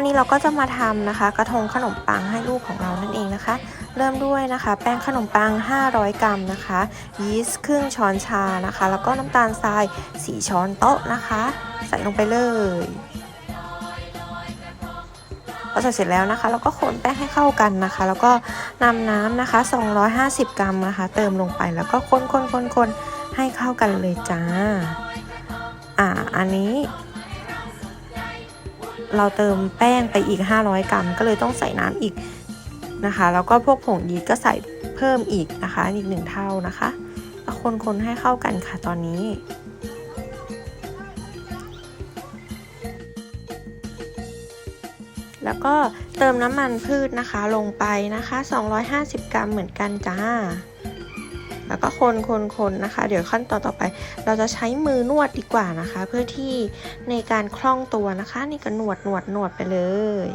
วันนี้เราก็จะมาทำนะคะ กระทงขนมปังให้ลูกของเรานั่นเองนะคะ เริ่มด้วยนะคะ แป้งขนมปัง 500 กรัมนะคะ ยีสต์ครึ่งช้อนชานะคะ แล้วก็น้ำตาลทราย 4 ช้อนโต๊ะนะคะ ใส่ลงไปเลยพอใส่เสร็จแล้วนะคะ เราก็คนแป้งให้เข้ากันนะคะ แล้วก็นำน้ำนะคะ 250 กรัมนะคะ เติมลงไปแล้วก็คนคนคนคนให้เข้ากันเลยจ้า อ่า อันนี้ เราเติมแป้งไปอีก 500 กรัม ก็เลยต้องใส่น้ำอีกนะคะ แล้วก็พวกผงยีสต์ก็ใส่เพิ่มอีกนะคะอีกหนึ่งเท่านะคะแล้วคนให้เข้ากันค่ะตอนนี้แล้วก็เติมน้ำมันพืชนะคะลงไปนะคะ 250 กรัมเหมือนกันจ้า แล้วก็คนคนคนนะคะ เดี๋ยวขั้นตอนต่อไป เราจะใช้มือนวดดีกว่านะคะ เพื่อที่ในการคล่องตัวนะคะ นี่ก็นวดนวดนวดไปเลย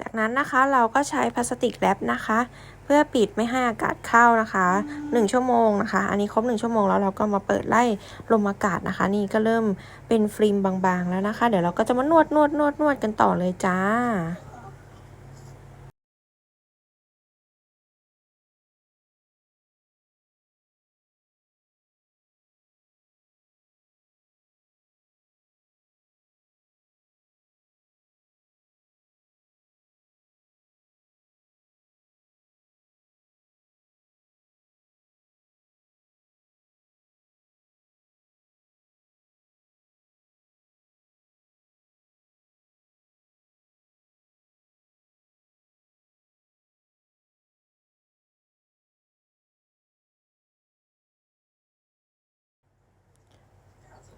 จากนั้นนะคะเราก็ใช้พลาสติกแรปนะคะ เพื่อปิดไม่ให้อากาศเข้านะคะ 1 ชั่วโมงนะคะ อันนี้ครบ 1 ชั่วโมงแล้วเราก็มาเปิดไล่ลมอากาศนะคะ นี่ก็เริ่มเป็นฟิล์มบางๆแล้วนะคะ เดี๋ยวเราก็จะมานวดนวดนวดนวดกันต่อเลยจ้า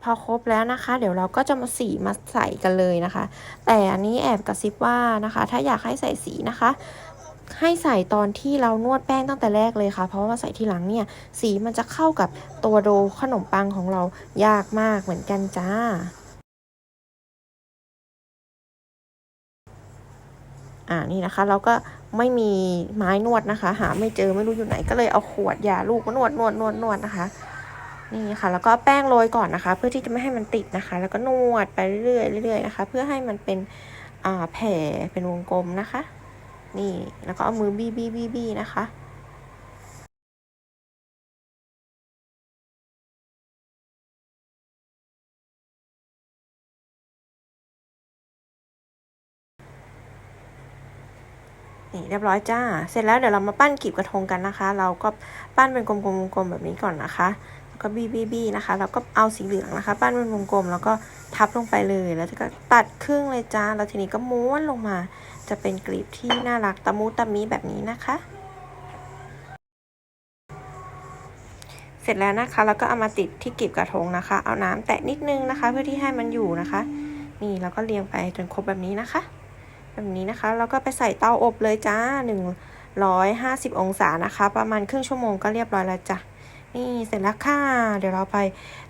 พอครบแล้วนะคะ เดี๋ยวเราก็จะมาสีมาใส่กันเลยนะคะ แต่อันนี้แอบกระซิบว่านะคะ ถ้าอยากให้ใส่สีนะคะ ให้ใส่ตอนที่เรานวดแป้งตั้งแต่แรกเลยค่ะ เพราะว่าใส่ทีหลังเนี่ย สีมันจะเข้ากับตัวโดขนมปังของเรายากมากเหมือนกันจ้าอ่านี่นะคะ เราก็ไม่มีไม้นวดนะคะ หาไม่เจอไม่รู้อยู่ไหนก็เลยเอาขวดยาลูกมานวดนวดนวดนวดนะคะ นี่ค่ะ แล้วก็แป้งโรยก่อนนะคะ เพื่อที่จะไม่ให้มันติดนะคะ แล้วก็นวดไปเรื่อยๆเรื่อยๆนะคะ เพื่อให้มันเป็นแผ่เป็นวงกลมนะคะ นี่แล้วก็เอามือบี้บี้บี้บี้นะคะนี่เรียบร้อยจ้า เสร็จแล้วเดี๋ยวเรามาปั้นกลีบกระทงกันนะคะ เราก็ปั้นเป็นกลมๆแบบนี้ก่อนนะคะ ก็บี้บี้บี้นะคะ แล้วก็เอาสีเหลืองนะคะ ปั้นเป็นวงกลม แล้วก็ทับลงไปเลย แล้วก็ตัดครึ่งเลยจ้า แล้วทีนี้ก็ม้วนลงมา จะเป็นกลีบที่น่ารักตะมูตะมีแบบนี้นะคะ เสร็จแล้วนะคะ แล้วก็เอามาติดที่กลีบกระทงนะคะ เอาน้ำแตะนิดนึงนะคะ เพื่อที่ให้มันอยู่นะคะ นี่แล้วก็เรียงไปจนครบแบบนี้นะคะ แบบนี้นะคะ แล้วก็ไปใส่เตาอบเลยจ้า150องศานะคะ ประมาณครึ่งชั่วโมงก็เรียบร้อยแล้วจ้ะ นี่เสร็จแล้วค่ะ เดี๋ยวเราไป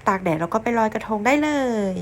ตากแดดแล้วก็ไปลอยกระทงได้เลย